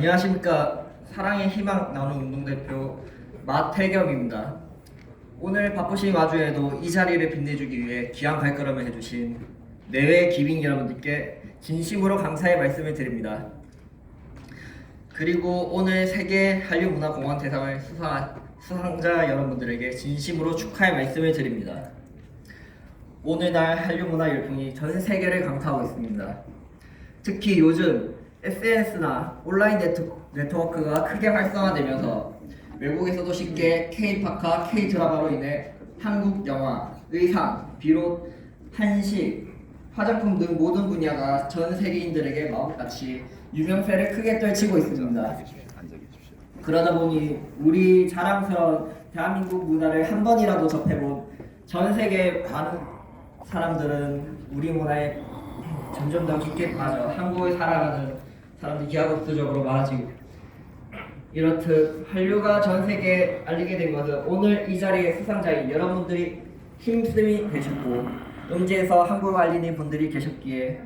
네, 안녕하십니까. 사랑의 희망 나누는 운동 대표 마태겸입니다. 오늘 바쁘신 와중에도 이 자리를 빛내주기 위해 귀한 발걸음을 해주신 내외 기빈 여러분들께 진심으로 감사의 말씀을 드립니다. 그리고 오늘 세계 한류문화공원 대상을 수상, 수상자 여러분들에게 진심으로 축하의 말씀을 드립니다. 오늘날 한류문화 열풍이 전 세계를 강타하고 있습니다. 특히 요즘 SNS나 온라인 네트, 네트 워크가 크게 활성화되면서 외국에서도 쉽게 K-팝과 K-드라마로 인해 한국 영화, 의상, 비롯 한식, 화장품 등 모든 분야가 전 세계인들에게 마법같이 유명세를 크게 떨치고 있습니다. 그러다 보니 우리 자랑스러운 대한민국 문화를 한 번이라도 접해본 전 세계 많은 사람들은 우리 문화에 점점 더 깊게 빠져 한국을 살아가는 사람들이 기하급수적으로 많아지고 이렇듯 한류가 전 세계에 알리게 된 것은 오늘 이 자리의 수상자인 여러분들이 힘씀이 되셨고 음지에서 한국을 알리는 분들이 계셨기에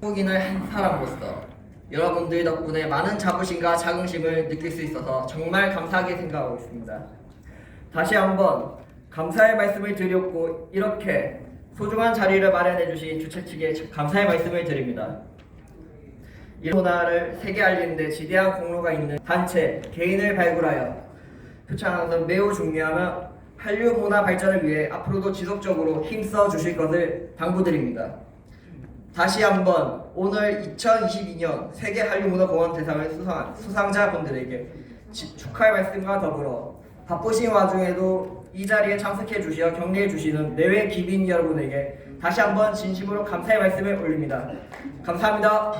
한국인을 한 사람으로서 여러분들 덕분에 많은 자부심과 자긍심을 느낄 수 있어서 정말 감사하게 생각하고 있습니다. 다시 한번 감사의 말씀을 드렸고 이렇게 소중한 자리를 마련해 주신 주최 측에 감사의 말씀을 드립니다. 이 문화를 세계 알리는 데 지대한 공로가 있는 단체, 개인을 발굴하여 표창하는 매우 중요하며 한류 문화 발전을 위해 앞으로도 지속적으로 힘써 주실 것을 당부드립니다. 다시 한번 오늘 2022년 세계 한류문화공원 대상을 수상한 수상자분들에게 지- 축하의 말씀과 더불어 바쁘신 와중에도 이 자리에 참석해 주시어 격려해 주시는 내외 기빈 여러분에게 다시 한번 진심으로 감사의 말씀을 올립니다. 감사합니다.